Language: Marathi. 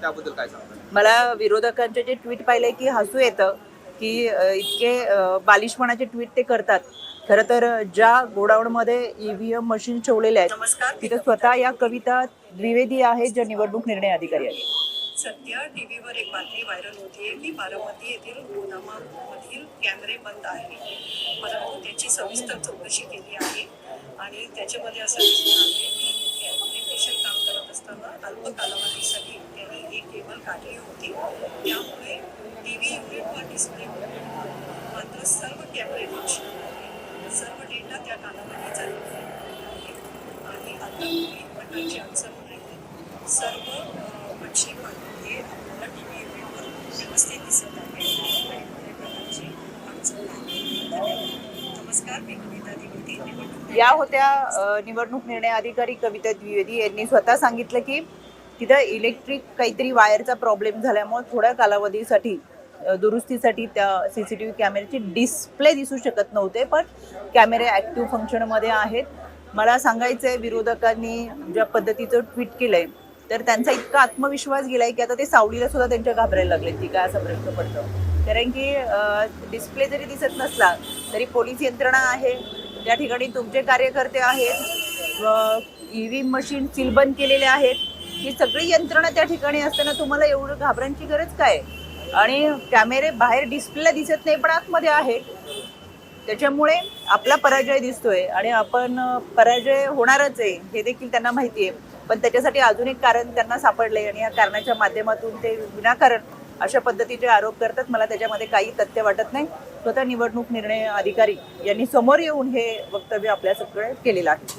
त्याबद्दल काय सांगता मला विरोधकांचे जे ट्विट पाहिले की हसू येतं की अ, इतके अ, बालिशपणाचे ट्विट ते करतात. खरं तर ज्या गोडाऊनमध्ये ईव्हीएम मशीन ठेवलेले आहेत तिथे स्वतः या कविता द्विवेदी आहेत ज्या निवडणूक निर्णय अधिकारी आहेत. सध्या टीव्हीवर एक बातमी व्हायरल होतीये की बारामती येथील गोदामामधील कॅमेरे बंद आहे परंतु त्याची सविस्तर चौकशी केली आहे आणि त्याच्यामध्ये असं दिसून आले की ॲप्लिकेशन काम करत असताना अल्प केबल काढली होती. त्यामुळे टी व्ही युनिटवर डिस्प्ले मात्र सर्व कॅमेरे सर्व डेटा त्या कालावधीचा चालू आणि आता अडचण नाही सर्व मच्छी प्रक्षेपण हे आपल्याला टी व्ही युनिटवर व्यवस्थित दिसत आहे. आणि कुठल्या प्रकारची अडचण नाही नमस्कार मी कविता दिवती निवडणूक या होत्या निवडणूक निर्णय अधिकारी कविता द्विवेदी यांनी स्वतः सांगितलं की तिथं इलेक्ट्रिक काहीतरी वायरचा प्रॉब्लेम झाल्यामुळे थोड्या कालावधीसाठी दुरुस्तीसाठी त्या सी सी टी व्ही कॅमेऱ्याचे डिस्प्ले दिसू शकत नव्हते पण कॅमेरे ॲक्टिव्ह फंक्शनमध्ये आहेत. मला सांगायचं आहे विरोधकांनी ज्या पद्धतीचं ट्विट केलंय तर त्यांचा इतका आत्मविश्वास गेला आहे की आता ते सावलीला सुद्धा त्यांच्या घाबरायला लागले की काय असा प्रश्न पडतो. कारण की डिस्प्ले जरी दिसत नसला तरी पोलीस यंत्रणा आहे. त्या ठिकाणी तुमचे कार्यकर्ते आहेत. ई व्ही मशीन सीलबंद केलेले आहेत. ही सगळी यंत्रणा त्या ठिकाणी असताना तुम्हाला एवढं घाबरायची गरज काय? आणि कॅमेरे बाहेर डिस्प्लेला दिसत नाही पण आतमध्ये आहे. त्याच्यामुळे आपला पराजय दिसतोय आणि आपण पराजय होणारच आहे हे देखील त्यांना माहिती आहे. पण त्याच्यासाठी अजून एक कारण त्यांना सापडलंय आणि या कारणाच्या माध्यमातून ते विनाकारण अशा पद्धतीचे आरोप करतात. मला त्याच्यामध्ये काही तथ्य वाटत नाही. स्वतः निवडणूक निर्णय अधिकारी यांनी समोर येऊन हे वक्तव्य आपल्या सगळं केलेलं आहे.